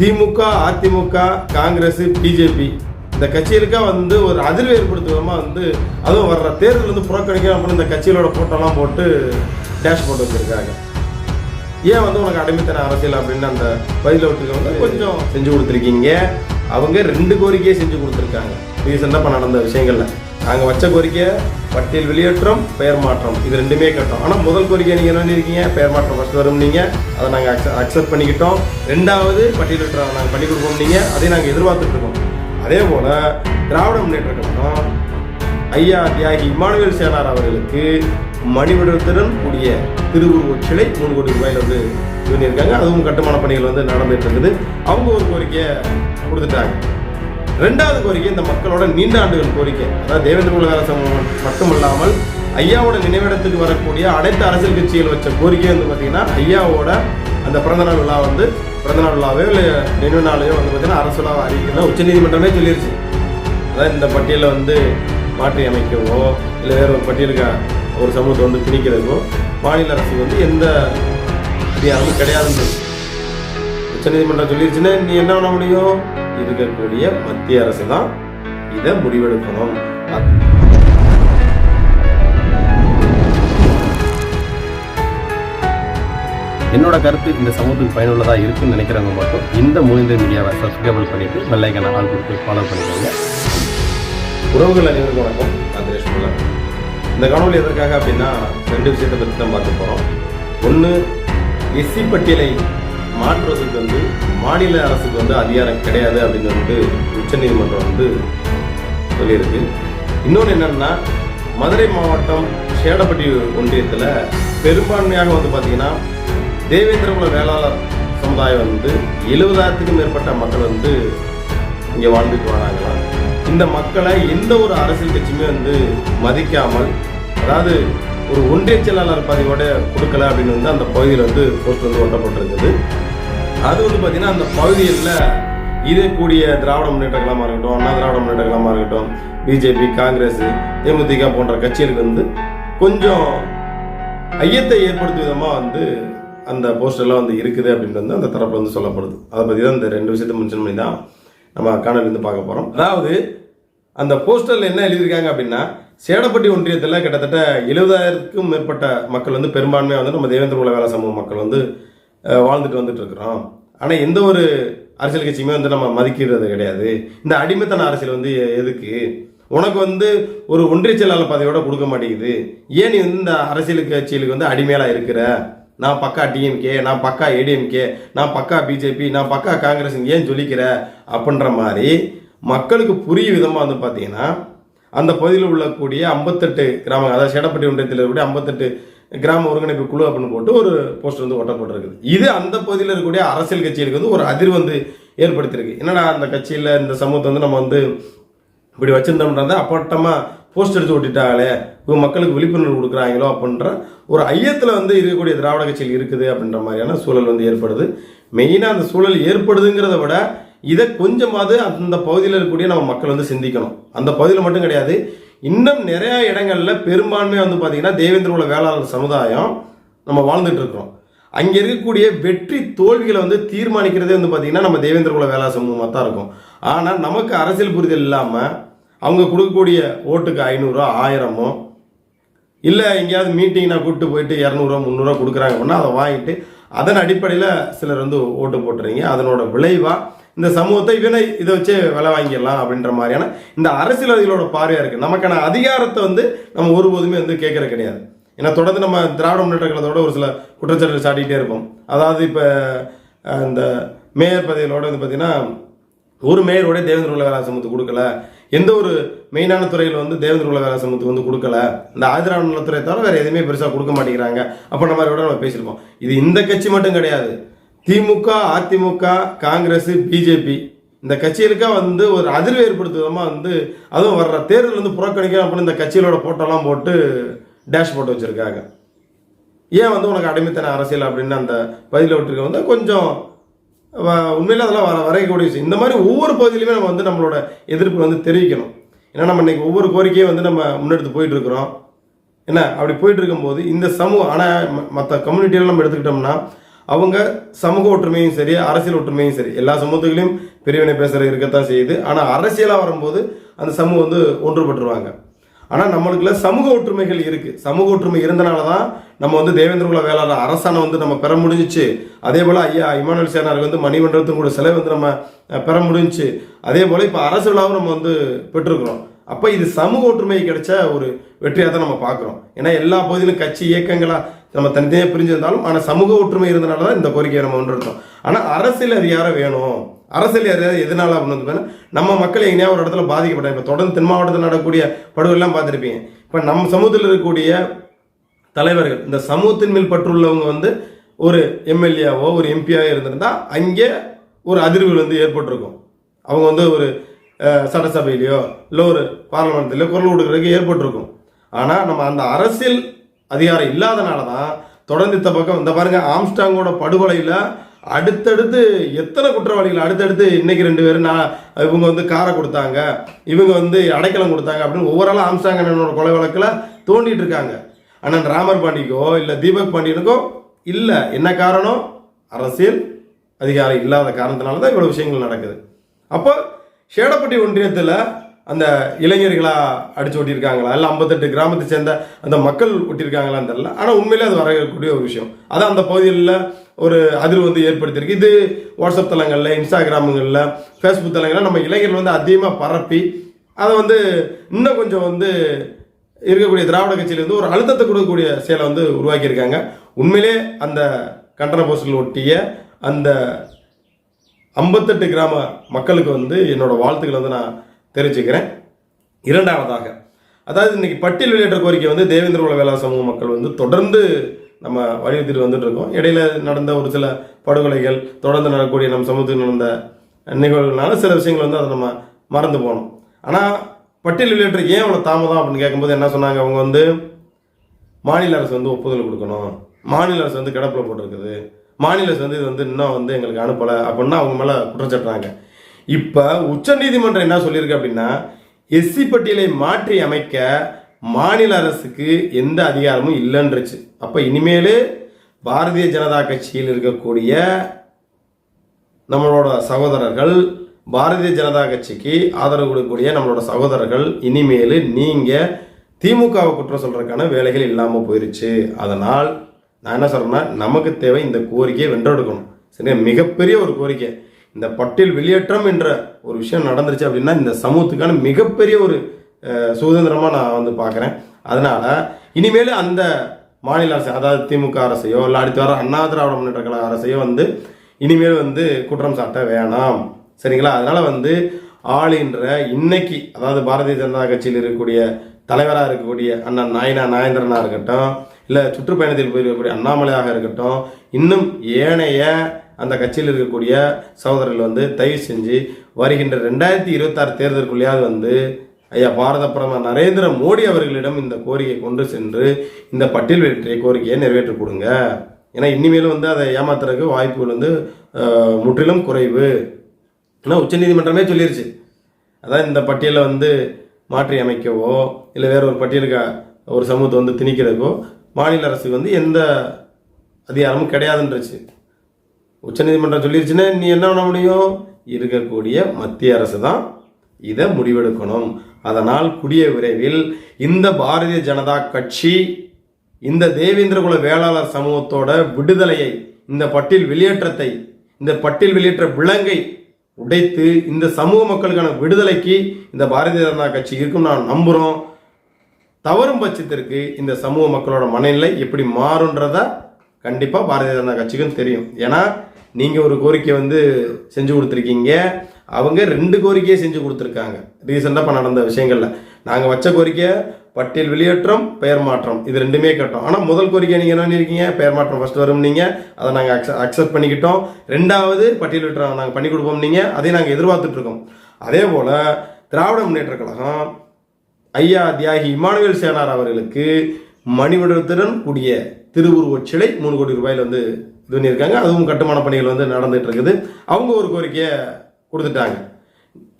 DMK AIADMK Congress BJP. இந்த கட்சிகளுக்காக வந்து ஒரு அதிர்வு ஏற்படுத்துவமா வந்து அதுவும் வர்ற தேர்தல் வந்து புறக்கணிக்கணும் அப்படின்னு இந்த கட்சிகளோட ஃபோட்டோலாம் போட்டு டேஷ் போட்டு வச்சிருக்காங்க. ஏன் வந்து உனக்கு அடிமைத்தன அரசியல் அப்படின்னு அந்த பதில விட்டுருக்கவங்க கொஞ்சம் செஞ்சு கொடுத்துருக்கீங்க. அவங்க ரெண்டு கோரிக்கையே செஞ்சு கொடுத்துருக்காங்க. ரீசெண்டாக இப்போ நடந்த விஷயங்கள்ல. நாங்கள் வச்ச கோரிக்கை பட்டியல் வெளியேற்றம் பெயர் மாற்றம். இது ரெண்டுமே கட்டோம். ஆனால் முதல் கோரிக்கை நீங்கள் என்ன பண்ணியிருக்கீங்க பெயர் மாற்றம் ஃபஸ்ட் வரும் நீங்கள் அதை நாங்கள் அக்செப்ட் அக்செப்ட் பண்ணிக்கிட்டோம். ரெண்டாவது பட்டியல் வெளியேற்றம் நாங்கள் பண்ணி கொடுப்போம் நீங்கள் அதை நாங்கள் எதிர்பார்த்துட்ருக்கோம் அதே போல் திராவிட முன்னேற்ற கழகம் ஐயா தியாகி இமானுவேல் சேனார் அவர்களுக்கு மணிவிடத்துடன் கூடிய திருவுருவச் சிலை மூணு கோடி ரூபாயில் வந்து இது பண்ணியிருக்காங்க. அதுவும் கட்டுமான பணிகள் வந்து நடந்துட்டு இருக்குது. அவங்க ஒரு கோரிக்கையை கொடுத்துட்டாங்க. ரெண்டாவது கோரிக்கை இந்த மக்களோட நீண்ட ஆண்டுகள் கோரிக்கை. அதாவது தேவேந்திர குல மட்டுமல்லாமல் ஐயாவோட நினைவிடத்துக்கு வரக்கூடிய அனைத்து அரசியல் கட்சிகள் வச்ச கோரிக்கை வந்து பார்த்தீங்கன்னா ஐயாவோட அந்த பிறந்தநாள் விழா வந்து பிறந்தநாள் விழாவே இல்லை நினைவு நாளையோ வந்து பார்த்தீங்கன்னா அரசு விழாவை அறிவிக்கணும் உச்சநீதிமன்றமே சொல்லிடுச்சு அதான் இந்த பட்டியலை வந்து மாற்றி அமைக்கவோ இல்லை வேற ஒரு பட்டியலுக்கு ஒரு சமூகத்தை வந்து திணிக்கிறதுக்கோ மாநில அரசு வந்து எந்த அதிகாரமும் கிடையாதுன்னு உச்சநீதிமன்றம் சொல்லிருச்சுன்னா நீ என்ன பண்ண முடியும்? இருக்கக்கூடிய மத்திய அரசு தான் இதை முடிவெடுக்கணும். என்னோட கருத்து இந்த சமூகத்துக்கு பயனுள்ளதாக இருக்குன்னு நினைக்கிறவங்க மட்டும் இந்த மூலிந்த மீடியாவை சப்ஸ்கிரைபிள் பண்ணிட்டு பெல்லைக்கான ஆள் கொடுத்து ஃபாலோ பண்ணிக்கோங்க. உறவுகள் அனைவருக்கும் வணக்கம். நான் தினேஷ். இந்த காணொலி எதற்காக அப்படின்னா ரெண்டு விஷயத்தை பற்றி தான் பார்க்க போகிறோம் ஒன்று எஸ்சி பட்டியலை மாற்றுவதற்கு வந்து மாநில அரசுக்கு வந்து அதிகாரம் கிடையாது அப்படின்னு வந்து உச்சநீதிமன்றம் வந்து சொல்லியிருக்கு. இன்னொன்று என்னன்னா மதுரை மாவட்டம் சேடப்பட்டி ஒன்றியத்தில் பெரும்பான்மையாக வந்து பார்த்தீங்கன்னா தேவேந்திரகுல வேளாளர் சமுதாயம் வந்து எழுபதாயிரத்துக்கும் மேற்பட்ட மக்கள் வந்து இங்கே வாழ்ந்துட்டு வராங்களாம் இந்த மக்களை எந்த ஒரு அரசியல் கட்சியுமே வந்து மதிக்காமல் அதாவது ஒரு ஒன்றிய செயலாளர் பதவியோட கொடுக்கல அப்படின்னு வந்து அந்த பகுதியில் வந்து போஸ்ட் வந்து ஒட்டப்பட்டிருக்குது. அது வந்து பார்த்தீங்கன்னா அந்த பகுதியில் கூடிய திராவிட முன்னேற்ற கழகமாக இருக்கட்டும் அண்ணா திராவிட முன்னேற்ற கழகமாக இருக்கட்டும் பிஜேபி காங்கிரஸ் தேமுதிக போன்ற கட்சிகளுக்கு வந்து கொஞ்சம் ஐயத்தை ஏற்படுத்தும் விதமாக வந்து அந்த போஸ்டர்லாம் வந்து இருக்குது அப்படின்றது வந்து அந்த தரப்புல வந்து சொல்லப்படுது. அதை பற்றி தான் இந்த ரெண்டு விஷயத்தை மென்ஷன் பண்ணி தான் நம்ம காணொலி வந்து பார்க்க போகிறோம் அதாவது அந்த போஸ்டரில் என்ன எழுதியிருக்காங்க அப்படின்னா சேடப்பட்டி ஒன்றியத்தில் கிட்டத்தட்ட எழுபதாயிரத்துக்கும் மேற்பட்ட மக்கள் வந்து பெரும்பான்மையாக வந்து நம்ம தேவேந்திர குல வேலை சமூக மக்கள் வந்து வாழ்ந்துட்டு வந்துட்டு இருக்கிறோம் ஆனால் எந்த ஒரு அரசியல் கட்சியுமே வந்து நம்ம மதிக்கிறது கிடையாது. இந்த அடிமைத்தன அரசியல் வந்து எதுக்கு? உனக்கு வந்து ஒரு ஒன்றிய செயலாளர் பதவியோட கொடுக்க மாட்டேங்குது. ஏன் நீ வந்து இந்த அரசியல் கட்சிகளுக்கு வந்து அடிமையாக இருக்கிற? நான் பக்கா டிஎம்கே நான் பக்கா ஏடிஎம்கே நான் பக்கா பிஜேபி நான் பக்கா காங்கிரஸ் ஏன் சொல்லிக்கிற அப்படின்ற மாதிரி மக்களுக்கு புரிய விதமாக வந்து பார்த்தீங்கன்னா அந்த பகுதியில் உள்ளக்கூடிய ஐம்பத்தெட்டு கிராமங்கள் அதாவது சேடப்பட்டி ஒன்றியத்தில் இருக்கக்கூடிய ஐம்பத்தெட்டு கிராம ஒருங்கிணைப்பு குழு அப்படின்னு போட்டு ஒரு போஸ்டர் வந்து ஒட்டப்பட்டிருக்குது இது அந்த பகுதியில் இருக்கக்கூடிய அரசியல் கட்சிகளுக்கு வந்து ஒரு அதிர்வு வந்து ஏற்படுத்தியிருக்கு. என்னடா அந்த கட்சியில் இந்த சமூகத்தை வந்து நம்ம வந்து இப்படி வச்சிருந்தோம்ன்றத அப்பட்டமாக போஸ்ட் எடுத்து ஓட்டிட்டாங்களே இவங்க மக்களுக்கு விழிப்புணர்வு கொடுக்குறாங்களோ அப்படின்ற ஒரு ஐயத்தில் வந்து இருக்கக்கூடிய திராவிட கட்சிகள் இருக்குது அப்படின்ற மாதிரியான சூழல் வந்து ஏற்படுது. மெயினாக அந்த சூழல் ஏற்படுதுங்கிறத விட இதை கொஞ்சமாவது அந்த பகுதியில் இருக்கக்கூடிய நம்ம மக்கள் வந்து சிந்திக்கணும். அந்த பகுதியில் மட்டும் கிடையாது. இன்னும் நிறைய இடங்கள்ல பெரும்பான்மையாக வந்து பார்த்தீங்கன்னா தேவேந்திர குல வேளாளர் சமுதாயம் நம்ம வாழ்ந்துட்டு இருக்கிறோம். அங்கே இருக்கக்கூடிய வெற்றி தோல்விகளை வந்து தீர்மானிக்கிறதே வந்து பார்த்தீங்கன்னா நம்ம தேவேந்திர குல வேளாண் சமூகமாக தான் இருக்கும். ஆனால் நமக்கு அரசியல் புரிதல் இல்லாமல் அவங்க கொடுக்கக்கூடிய ஓட்டுக்கு ஐநூறுரூவா ஆயிரமோ இல்லை எங்கேயாவது மீட்டிங்னா கூப்பிட்டு போயிட்டு இரநூறுவா முந்நூறுவா கொடுக்குறாங்க அப்படின்னா அதை வாங்கிட்டு அதன் அடிப்படையில் சிலர் வந்து ஓட்டு போட்டுறீங்க. அதனோட விளைவாக இந்த சமூகத்தை இவனை இதை வச்சே விலை வாங்கிடலாம் அப்படின்ற மாதிரியான இந்த அரசியல்வாதிகளோட பார்வையாக இருக்குது நமக்கான அதிகாரத்தை வந்து நம்ம ஒருபோதுமே வந்து கேட்கறது கிடையாது. ஏன்னா தொடர்ந்து நம்ம திராவிட முன்னேற்ற கழகத்தோட ஒரு சில குற்றச்சாட்டுகள் சாட்டிகிட்டே இருப்போம். அதாவது இப்போ இந்த மேயர் பதவிகளோட வந்து பார்த்தீங்கன்னா ஒரு மேயரோட தேவேந்திர குல சமூகத்துக்கு கொடுக்கல. எந்த ஒரு மெயினான துறையில் வந்து தேவேந்திர குல சமூகத்துக்கு வந்து கொடுக்கல. இந்த ஆதிராவிட நலத்துறை தவிர வேறு எதுவுமே பெருசாக கொடுக்க மாட்டேங்கிறாங்க. அப்படின்ற மாதிரி கூட நம்ம பேசியிருப்போம். இது இந்த கட்சி மட்டும் கிடையாது. திமுக அதிமுக காங்கிரஸ் பிஜேபி இந்த கட்சிகளுக்காக வந்து ஒரு அதிர்வு ஏற்படுத்தும் விதமாக வந்து அதுவும் வர்ற தேர்தல் வந்து புறக்கணிக்கணும் அப்படின்னு இந்த கட்சிகளோட போட்டோலாம் போட்டு டேஷ் போட்டு வச்சுருக்காங்க. ஏன் வந்து உனக்கு அடிமைத்தன அரசியல் அப்படின்னு அந்த பதில விட்டுருக்க வந்து கொஞ்சம் உண்மையில அதெல்லாம் வர வரையக்கூடிய விஷயம். இந்த மாதிரி ஒவ்வொரு பகுதியிலுமே நம்ம வந்து நம்மளோட எதிர்ப்பு வந்து தெரிவிக்கணும். ஏன்னா நம்ம இன்னைக்கு ஒவ்வொரு கோரிக்கையும் வந்து நம்ம முன்னெடுத்து போயிட்டு இருக்கிறோம் என்ன? அப்படி போயிட்டு இருக்கும்போது இந்த சமூகம் ஆனால் மற்ற கம்யூனிட்டியெல்லாம் நம்ம எடுத்துக்கிட்டோம்னா அவங்க சமூக ஒற்றுமையும் சரி அரசியல் ஒற்றுமையும் சரி எல்லா சமூகத்துகளையும் பிரிவினை பேசுகிற இருக்கத்தான் செய்யுது. ஆனால் அரசியலாக வரும்போது அந்த சமூகம் வந்து ஒன்றுபட்டுருவாங்க. ஆனால் நம்மளுக்குள்ள சமூக ஒற்றுமைகள் இருக்குது சமூக ஒற்றுமை இருந்தனால தான் நம்ம வந்து தேவேந்திரகுல வேளாளர் அரசாணை வந்து நம்ம பெற முடிஞ்சுச்சு. அதே போல் ஐயா இமானுவல் சேனாருக்கு வந்து மணிமன்றத்தும் கூட சிலை வந்து நம்ம பெற முடிஞ்சுச்சு. அதே போல் இப்போ அரசு விழாவும் நம்ம வந்து பெற்றிருக்கிறோம் அப்போ இது சமூக ஒற்றுமை கிடைச்ச ஒரு வெற்றியாக தான் நம்ம பார்க்குறோம். ஏன்னா எல்லா பகுதியிலும் கட்சி இயக்கங்களாக நம்ம தனித்தனியாக பிரிஞ்சிருந்தாலும் ஆனால் சமூக ஒற்றுமை இருந்தனால தான் இந்த கோரிக்கையை நம்ம முன்னெடுத்தோம் ஆனால் அரசியல் அதிகாரம் வேணும்? அரசியல் அதிகாரம் எதனால அப்படின்னு வந்து நம்ம மக்கள் எங்கேயாவது ஒரு இடத்துல பாதிக்கப்பட்டாங்க. இப்போ தொடர்ந்து தென் மாவட்டத்தில் நடக்கக்கூடிய படுகொலாம் பார்த்துருப்பீங்க. இப்போ நம்ம சமூகத்தில் இருக்கக்கூடிய தலைவர்கள் இந்த சமூகத்தின் மேல் பற்றுள்ளவங்க வந்து ஒரு எம்எல்ஏவோ ஒரு எம்பியாவோ இருந்திருந்தால் அங்கே ஒரு அதிர்வுகள் வந்து ஏற்பட்டிருக்கும். அவங்க வந்து ஒரு சட்டசபையிலையோ இல்லை ஒரு பார்லமெண்ட்லையோ குரல் கொடுக்குறதுக்கு ஏற்பட்டிருக்கும். ஆனால் நம்ம அந்த அரசியல் அதிகாரம் இல்லாதனால தான் தொடர்ந்து இந்த பக்கம் இந்த பாருங்க ஆம்ஸ்டாங்கோட படுகொலையில் அடுத்தடுத்து எத்தனை குற்றவாளிகள் அடுத்தடுத்து இன்னைக்கு ரெண்டு பேரும் நான் இவங்க வந்து காரை கொடுத்தாங்க இவங்க வந்து அடைக்கலம் கொடுத்தாங்க அப்படின்னு ஒவ்வொரு ஆளும் ஆம்ஸ்டாங் அண்ணனோட கொலை வழக்கில் தோண்டிட்டு இருக்காங்க. அண்ணன் ராமர் பாண்டிக்கோ இல்லை தீபக் பாண்டியனுக்கோ இல்லை. என்ன காரணம்? அரசியல் அதிகாரம் இல்லாத காரணத்தினால தான் இவ்வளோ விஷயங்கள் நடக்குது. அப்போ ஷேடப்பட்டி ஒன்றியத்தில் அந்த இளைஞர்களாக அடிச்சு ஓட்டியிருக்காங்களா இல்லை ஐம்பத்தெட்டு கிராமத்தை சேர்ந்த அந்த மக்கள் ஒட்டியிருக்காங்களான்னு தெரில ஆனால் உண்மையிலே அது வரக்கூடிய ஒரு விஷயம். அதான் அந்த பகுதிகளில் ஒரு அதிர்வு வந்து ஏற்படுத்தியிருக்கு. இது வாட்ஸ்அப் தளங்களில் இன்ஸ்டாகிராமுங்களில் ஃபேஸ்புக் தளங்களில் நம்ம இளைஞர்கள் வந்து அதிகமாக பரப்பி அதை வந்து இன்னும் கொஞ்சம் வந்து இருக்கக்கூடிய திராவிட கட்சியில் வந்து ஒரு அழுத்தத்தை கொடுக்கக்கூடிய செயலை வந்து உருவாக்கியிருக்காங்க. உண்மையிலே அந்த கண்டன போஸ்டர்கள் ஒட்டிய அந்த ஐம்பத்தெட்டு கிராம மக்களுக்கு வந்து என்னோடய வாழ்த்துக்களை வந்து நான் தெரிவிச்சுக்கிறேன் இரண்டாவதாக அதாவது இன்னைக்கு பட்டியல் வெளியேற்ற கோரிக்கை வந்து தேவேந்திர குல வேளா சமூக மக்கள் வந்து தொடர்ந்து நம்ம வலியுறுத்திட்டு வந்துட்டு இருக்கோம். இடையில நடந்த ஒரு சில படுகொலைகள் தொடர்ந்து நடக்கக்கூடிய நம்ம சமூகத்தில் நடந்த நிகழ்வுகளால சில விஷயங்கள் வந்து அதை நம்ம மறந்து போனோம். ஆனால் பட்டியல் வெளியேற்ற ஏன் அவ்வளோ தாமதம் அப்படின்னு கேட்கும்போது என்ன சொன்னாங்க? அவங்க வந்து மாநில அரசு வந்து ஒப்புதல் கொடுக்கணும். மாநில அரசு வந்து கிடப்பில் போட்டிருக்குது. மாநில அரசு வந்து இது வந்து இன்னும் வந்து எங்களுக்கு அனுப்பலை அப்படின்னா அவங்க மேலே குற்றச்சாட்டுறாங்க. இப்போ உச்சநீதிமன்றம் என்ன சொல்லியிருக்கு அப்படின்னா எஸ்சி பட்டியலை மாற்றி அமைக்க மாநில அரசுக்கு எந்த அதிகாரமும் இல்லைன்றச்சு. அப்போ இனிமேல் பாரதிய ஜனதா கட்சியில் இருக்கக்கூடிய நம்மளோட சகோதரர்கள் பாரதிய ஜனதா கட்சிக்கு ஆதரவு கொடுக்கக்கூடிய நம்மளோட சகோதரர்கள் இனிமேல் நீங்கள் திமுகவை குற்றம் சொல்றதுக்கான வேலைகள் இல்லாமல் போயிருச்சு. அதனால் நான் என்ன சொல்றேன்னா நமக்கு தேவை இந்த கோரிக்கையை வென்றெடுக்கணும். சரி மிகப்பெரிய ஒரு கோரிக்கை. இந்த பட்டியல் வெளியேற்றம் என்ற ஒரு விஷயம் நடந்துருச்சு அப்படின்னா இந்த சமூகத்துக்கான மிகப்பெரிய ஒரு சுதந்திரமாக நான் வந்து பார்க்குறேன். அதனால இனிமேல் அந்த மாநில அரசு அதாவது திமுக அரசையோ இல்லை அடுத்து வர அண்ணா திராவிட முன்னேற்ற கழக அரசையோ வந்து இனிமேல் வந்து குற்றம் சாட்ட வேணாம். சரிங்களா? அதனால் வந்து ஆளுன்ற இன்னைக்கு அதாவது பாரதிய ஜனதா கட்சியில் இருக்கக்கூடிய தலைவராக இருக்கக்கூடிய அண்ணன் நாயனா நாயந்திரனாக இருக்கட்டும் இல்லை சுற்றுப்பயணத்தில் போயிருக்கக்கூடிய அண்ணாமலையாக இருக்கட்டும் இன்னும் ஏனைய அந்த கட்சியில் இருக்கக்கூடிய சகோதரர்கள் வந்து தயவு செஞ்சு வருகின்ற ரெண்டாயிரத்தி இருபத்தாறு தேர்தலுக்குள்ளேயாவது வந்து ஐயா பாரத பிரதமர் நரேந்திர மோடி அவர்களிடம் இந்த கோரிக்கை கொண்டு சென்று இந்த பட்டியல் வெளியிட்ட கோரிக்கையை நிறைவேற்றி கொடுங்க. ஏன்னா இனிமேலும் வந்து அதை ஏமாத்துறதுக்கு வாய்ப்புகள் வந்து முற்றிலும் குறைவு. ஏன்னா உச்சநீதிமன்றமே சொல்லிருச்சு. அதான் இந்த பட்டியலை வந்து மாற்றி அமைக்கவோ இல்லை வேற ஒரு பட்டியலுக்கு ஒரு சமூகத்தை வந்து திணிக்கிறதுக்கோ மாநில அரசுக்கு வந்து எந்த அதிகாரமும் கிடையாதுன்றச்சு. உச்சநீதிமன்றம் சொல்லிருச்சுன்னா நீ என்ன பண்ண முடியும்? இருக்கக்கூடிய மத்திய அரசு தான் இதை முடிவெடுக்கணும். அதனால் கூடிய விரைவில் இந்த பாரதிய ஜனதா கட்சி இந்த தேவேந்திரகுல வேளாளர் சமூகத்தோட விடுதலையை இந்த பட்டியல் வெளியேற்றத்தை இந்த பட்டியல் வெளியேற்ற விலங்கை உடைத்து இந்த சமூக மக்களுக்கான விடுதலைக்கு இந்த பாரதிய ஜனதா கட்சி இருக்கும் நான் நம்புகிறோம் தவறும் பட்சத்திற்கு இந்த சமூக மக்களோட மனநிலை எப்படி மாறுன்றதை கண்டிப்பாக பாரதிய ஜனதா கட்சிக்கும் தெரியும். ஏன்னா நீங்கள் ஒரு கோரிக்கை வந்து செஞ்சு கொடுத்துருக்கீங்க. அவங்க ரெண்டு கோரிக்கையை செஞ்சு கொடுத்துருக்காங்க. ரீசெண்டாக இப்போ நடந்த விஷயங்களில். நாங்கள் வச்ச கோரிக்கை பட்டியல் வெளியேற்றம் பெயர் மாற்றம். இது ரெண்டுமே கேட்டோம். ஆனால் முதல் கோரிக்கை நீங்கள் என்ன பண்ணியிருக்கீங்க பெயர் மாற்றம் ஃபஸ்ட் வரும் நீங்கள் அதை நாங்கள் அக்ச அக்செப்ட் பண்ணிக்கிட்டோம். ரெண்டாவது பட்டியல் வெளியேற்றம் நாங்கள் பண்ணி கொடுப்போம் நீங்கள் அதை நாங்கள் எதிர்பார்த்துட்ருக்கோம் அதே போல் திராவிட முன்னேற்ற கழகம் ஐயா தியாகி இமானுவேல் சேனார் அவர்களுக்கு மணிமண்டலத்துடன் கூடிய திருவுருவச் சிலை மூணு கோடி ரூபாயில் வந்து இது பண்ணியிருக்காங்க. அதுவும் கட்டுமான பணிகள் வந்து நடந்துட்டு இருக்குது அவங்க ஒரு கோரிக்கையை கொடுத்துட்டாங்க.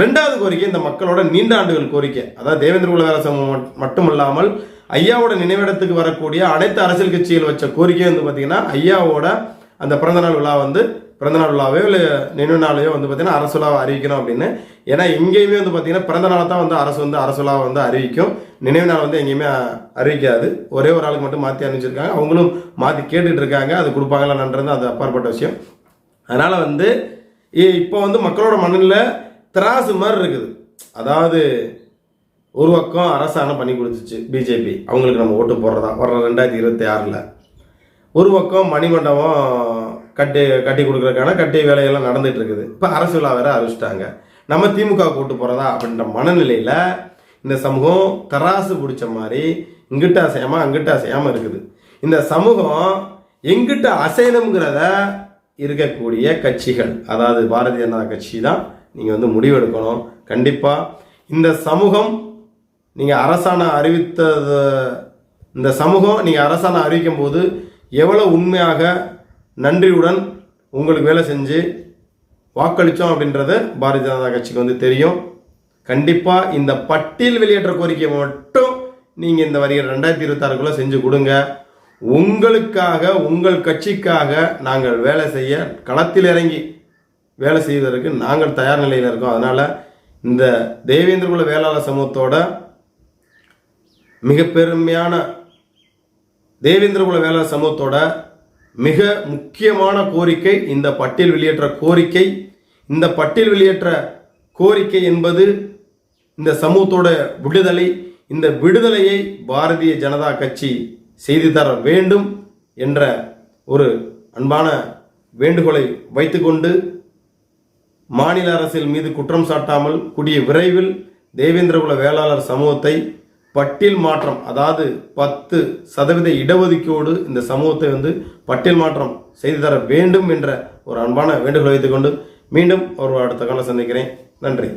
ரெண்டாவது கோரிக்கை இந்த மக்களோட நீண்ட ஆண்டுகள் கோரிக்கை. அதாவது தேவேந்திர குல வேலை சமூகம் மட்டுமல்லாமல் ஐயாவோட நினைவிடத்துக்கு வரக்கூடிய அனைத்து அரசியல் கட்சிகள் வச்ச கோரிக்கை வந்து பார்த்தீங்கன்னா ஐயாவோட அந்த பிறந்தநாள் விழா வந்து பிறந்தநாள் விழாவையோ இல்லை நினைவு நாளையோ வந்து பார்த்தீங்கன்னா அரசுலாவை அறிவிக்கணும் அப்படின்னு. ஏன்னா எங்கேயுமே வந்து பார்த்தீங்கன்னா பிறந்த நாளை தான் வந்து அரசு வந்து அரசுலாவை வந்து அறிவிக்கும். நினைவு நாள் வந்து எங்கேயுமே அறிவிக்காது. ஒரே ஒரு ஆளுக்கு மட்டும் மாற்றி அறிவிச்சிருக்காங்க அவங்களும் மாற்றி கேட்டுட்டு இருக்காங்க அது கொடுப்பாங்களான்றது அது அப்பாற்பட்ட விஷயம். அதனால் வந்து இப்போ வந்து மக்களோட மண்ணில் திராசு மாதிரி இருக்குது. அதாவது ஒரு பக்கம் அரசாங்கம் பண்ணி கொடுத்துச்சு பிஜேபி. அவங்களுக்கு நம்ம ஓட்டு போடுறதா? வர்ற ரெண்டாயிரத்தி இருபத்தி ஆறில். ஒரு பக்கம் மணிமண்டபம் கட்டி கட்டி கொடுக்குறதுக்கான கட்டி வேலையெல்லாம் நடந்துட்டு இருக்குது இப்போ அரசு விழா வேற அறிவிச்சிட்டாங்க. நம்ம திமுக கூட்டு போகிறதா அப்படின்ற மனநிலையில் இந்த சமூகம் தராசு பிடிச்ச மாதிரி இங்கிட்ட அசையாமல் அங்கிட்ட அசையாமல் இருக்குது. இந்த சமூகம் எங்கிட்ட அசையணுங்கிறத இருக்கக்கூடிய கட்சிகள் அதாவது பாரதிய ஜனதா கட்சி தான் நீங்கள் வந்து முடிவெடுக்கணும். கண்டிப்பாக இந்த சமூகம் நீங்கள் அரசாணை அறிவித்தது இந்த சமூகம் நீங்கள் அரசாணை அறிவிக்கும் போது எவ்வளோ உண்மையாக நன்றியுடன் உங்களுக்கு வேலை செஞ்சு வாக்களித்தோம் அப்படின்றத பாரதிய ஜனதா கட்சிக்கு வந்து தெரியும். கண்டிப்பாக இந்த பட்டியல் வெளியேற்ற கோரிக்கையை மட்டும் நீங்கள் இந்த வருகிற ரெண்டாயிரத்தி இருபத்தாறுக்குள்ளே செஞ்சு கொடுங்க. உங்களுக்காக உங்கள் கட்சிக்காக நாங்கள் வேலை செய்ய களத்தில் இறங்கி வேலை செய்வதற்கு நாங்கள் தயார் நிலையில் இருக்கோம். அதனால் இந்த தேவேந்திரகுல வேளாளர் சமூகத்தோட மிக பெருமையான தேவேந்திரகுல வேளாளர் சமூகத்தோட மிக முக்கியமான கோரிக்கை இந்த பட்டியல் வெளியேற்ற கோரிக்கை. இந்த பட்டியல் வெளியேற்ற கோரிக்கை என்பது இந்த சமூகத்தோட விடுதலை இந்த விடுதலையை பாரதிய ஜனதா கட்சி செய்து தர வேண்டும் என்ற ஒரு அன்பான வேண்டுகோளை வைத்துக்கொண்டு மாநில அரசில் மீது குற்றம் சாட்டாமல் கூடிய விரைவில் தேவேந்திரகுல வேளாளர் சமூகத்தை பட்டியல் மாற்றம் அதாவது பத்து சதவீத இடஒதுக்கீடு இந்த சமூகத்தை வந்து பட்டியல் மாற்றம் செய்து தர வேண்டும் என்ற ஒரு அன்பான வேண்டுகோளை வைத்துக்கொண்டு மீண்டும் ஒரு அடுத்த காலம் சந்திக்கிறேன். நன்றி.